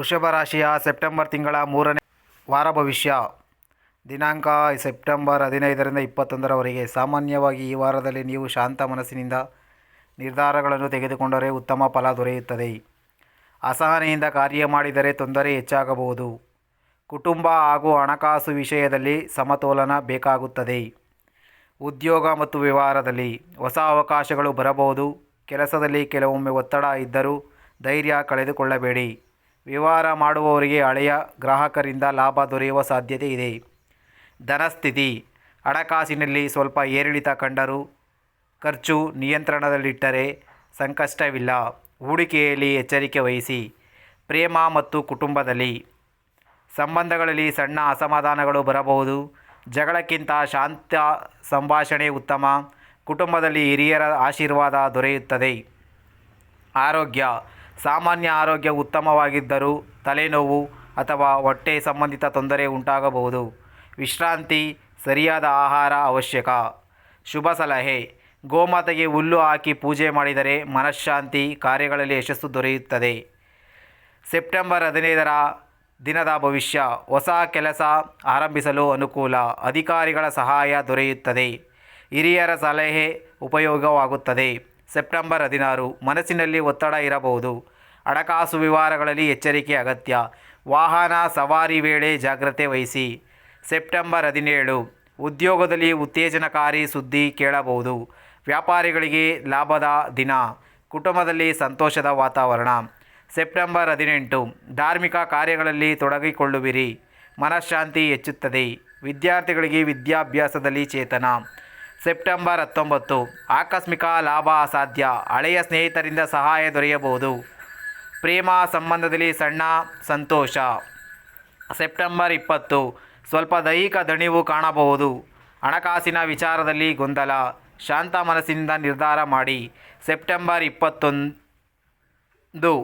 ವೃಷಭ ರಾಶಿಯ ಸೆಪ್ಟೆಂಬರ್ ತಿಂಗಳ ಮೂರನೇ ವಾರ ಭವಿಷ್ಯ. ದಿನಾಂಕ ಸೆಪ್ಟೆಂಬರ್ ಹದಿನೈದರಿಂದ ಇಪ್ಪತ್ತೊಂದರವರೆಗೆ. ಸಾಮಾನ್ಯವಾಗಿ ಈ ವಾರದಲ್ಲಿ ನೀವು ಶಾಂತ ಮನಸ್ಸಿನಿಂದ ನಿರ್ಧಾರಗಳನ್ನು ತೆಗೆದುಕೊಂಡರೆ ಉತ್ತಮ ಫಲ ದೊರೆಯುತ್ತದೆ. ಅಸಹನೆಯಿಂದ ಕಾರ್ಯ ಮಾಡಿದರೆ ತೊಂದರೆ ಹೆಚ್ಚಾಗಬಹುದು. ಕುಟುಂಬ ಹಾಗೂ ಹಣಕಾಸು ವಿಷಯದಲ್ಲಿ ಸಮತೋಲನ ಬೇಕಾಗುತ್ತದೆ. ಉದ್ಯೋಗ ಮತ್ತು ವ್ಯವಹಾರದಲ್ಲಿ ಹೊಸ ಅವಕಾಶಗಳು ಬರಬಹುದು. ಕೆಲಸದಲ್ಲಿ ಕೆಲವೊಮ್ಮೆ ಒತ್ತಡ ಇದ್ದರೂ ಧೈರ್ಯ ಕಳೆದುಕೊಳ್ಳಬೇಡಿ. ವ್ಯವಹಾರ ಮಾಡುವವರಿಗೆ ಹಳೆಯ ಗ್ರಾಹಕರಿಂದ ಲಾಭ ದೊರೆಯುವ ಸಾಧ್ಯತೆ ಇದೆ. ಧನಸ್ಥಿತಿ ಹಣಕಾಸಿನಲ್ಲಿ ಸ್ವಲ್ಪ ಏರಿಳಿತ ಕಂಡರೂ ಖರ್ಚು ನಿಯಂತ್ರಣದಲ್ಲಿಟ್ಟರೆ ಸಂಕಷ್ಟವಿಲ್ಲ. ಹೂಡಿಕೆಯಲ್ಲಿ ಎಚ್ಚರಿಕೆ ವಹಿಸಿ. ಪ್ರೇಮ ಮತ್ತು ಕುಟುಂಬದಲ್ಲಿ. ಸಂಬಂಧಗಳಲ್ಲಿ ಸಣ್ಣ ಅಸಮಾಧಾನಗಳು ಬರಬಹುದು. ಜಗಳಕ್ಕಿಂತ ಶಾಂತ ಸಂಭಾಷಣೆ ಉತ್ತಮ. ಕುಟುಂಬದಲ್ಲಿ ಹಿರಿಯರ ಆಶೀರ್ವಾದ ದೊರೆಯುತ್ತದೆ. ಆರೋಗ್ಯ. ಸಾಮಾನ್ಯ ಆರೋಗ್ಯ ಉತ್ತಮವಾಗಿದ್ದರೂ ತಲೆನೋವು ಅಥವಾ ಹೊಟ್ಟೆ ಸಂಬಂಧಿತ ತೊಂದರೆ ಉಂಟಾಗಬಹುದು. ವಿಶ್ರಾಂತಿ, ಸರಿಯಾದ ಆಹಾರ ಅವಶ್ಯಕ. ಶುಭ ಸಲಹೆ. ಗೋಮಾತೆಗೆ ಹುಲ್ಲು ಹಾಕಿ ಪೂಜೆ ಮಾಡಿದರೆ ಮನಃಶಾಂತಿ ಕಾರ್ಯಗಳಲ್ಲಿ ಯಶಸ್ಸು ದೊರೆಯುತ್ತದೆ. ಸೆಪ್ಟೆಂಬರ್ ಹದಿನೈದರ ದಿನದ ಭವಿಷ್ಯ. ಹೊಸ ಕೆಲಸ ಆರಂಭಿಸಲು ಅನುಕೂಲ. ಅಧಿಕಾರಿಗಳ ಸಹಾಯ ದೊರೆಯುತ್ತದೆ. ಹಿರಿಯರ ಸಲಹೆ ಉಪಯೋಗವಾಗುತ್ತದೆ. ಸೆಪ್ಟೆಂಬರ್ ಹದಿನಾರು. ಮನಸ್ಸಿನಲ್ಲಿ ಒತ್ತಡ ಇರಬಹುದು. ಹಣಕಾಸು ವ್ಯವಹಾರಗಳಲ್ಲಿ ಎಚ್ಚರಿಕೆ ಅಗತ್ಯ. ವಾಹನ ಸವಾರಿ ವೇಳೆ ಜಾಗ್ರತೆ ವಹಿಸಿ. ಸೆಪ್ಟೆಂಬರ್ ಹದಿನೇಳು, ಉದ್ಯೋಗದಲ್ಲಿ ಉತ್ತೇಜನಕಾರಿ ಸುದ್ದಿ ಕೇಳಬಹುದು. ವ್ಯಾಪಾರಿಗಳಿಗೆ ಲಾಭದ ದಿನ. ಕುಟುಂಬದಲ್ಲಿ ಸಂತೋಷದ ವಾತಾವರಣ. ಸೆಪ್ಟೆಂಬರ್ ಹದಿನೆಂಟು, ಧಾರ್ಮಿಕ ಕಾರ್ಯಗಳಲ್ಲಿ ತೊಡಗಿಕೊಳ್ಳುವಿರಿ. ಮನಃಶಾಂತಿ ಹೆಚ್ಚುತ್ತದೆ. ವಿದ್ಯಾರ್ಥಿಗಳಿಗೆ ವಿದ್ಯಾಭ್ಯಾಸದಲ್ಲಿ ಚೇತನ. ಸೆಪ್ಟೆಂಬರ್ ಹತ್ತೊಂಬತ್ತು, ಆಕಸ್ಮಿಕ ಲಾಭ ಅಸಾಧ್ಯ. ಹಳೆಯ ಸ್ನೇಹಿತರಿಂದ ಸಹಾಯ ದೊರೆಯಬಹುದು. ಪ್ರೇಮ ಸಂಬಂಧದಲ್ಲಿ ಸಣ್ಣ ಸಂತೋಷ. ಸೆಪ್ಟೆಂಬರ್ ಇಪ್ಪತ್ತು, ಸ್ವಲ್ಪ ದೈಹಿಕ ದಣಿವು ಕಾಣಬಹುದು. ಹಣಕಾಸಿನ ವಿಚಾರದಲ್ಲಿ ಗೊಂದಲ. ಶಾಂತ ಮನಸ್ಸಿನಿಂದ ನಿರ್ಧಾರ ಮಾಡಿ. ಸೆಪ್ಟೆಂಬರ್ ಇಪ್ಪತ್ತೊಂದು,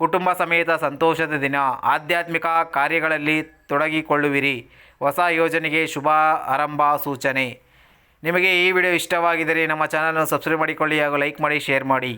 ಕುಟುಂಬ ಸಮೇತ ಸಂತೋಷದ ದಿನ. ಆಧ್ಯಾತ್ಮಿಕ ಕಾರ್ಯಗಳಲ್ಲಿ ತೊಡಗಿಕೊಳ್ಳುವಿರಿ. ಹೊಸ ಯೋಜನೆಗೆ ಶುಭ ಆರಂಭ ಸೂಚನೆ. ನಿಮಗೆ ಈ ವಿಡಿಯೋ ಇಷ್ಟವಾಗಿದ್ದರೆ ನಮ್ಮ ಚಾನಲನ್ನು ಸಬ್ಸ್ಕ್ರೈಬ್ ಮಾಡಿಕೊಳ್ಳಿ ಹಾಗೂ ಲೈಕ್ ಮಾಡಿ, ಶೇರ್ ಮಾಡಿ.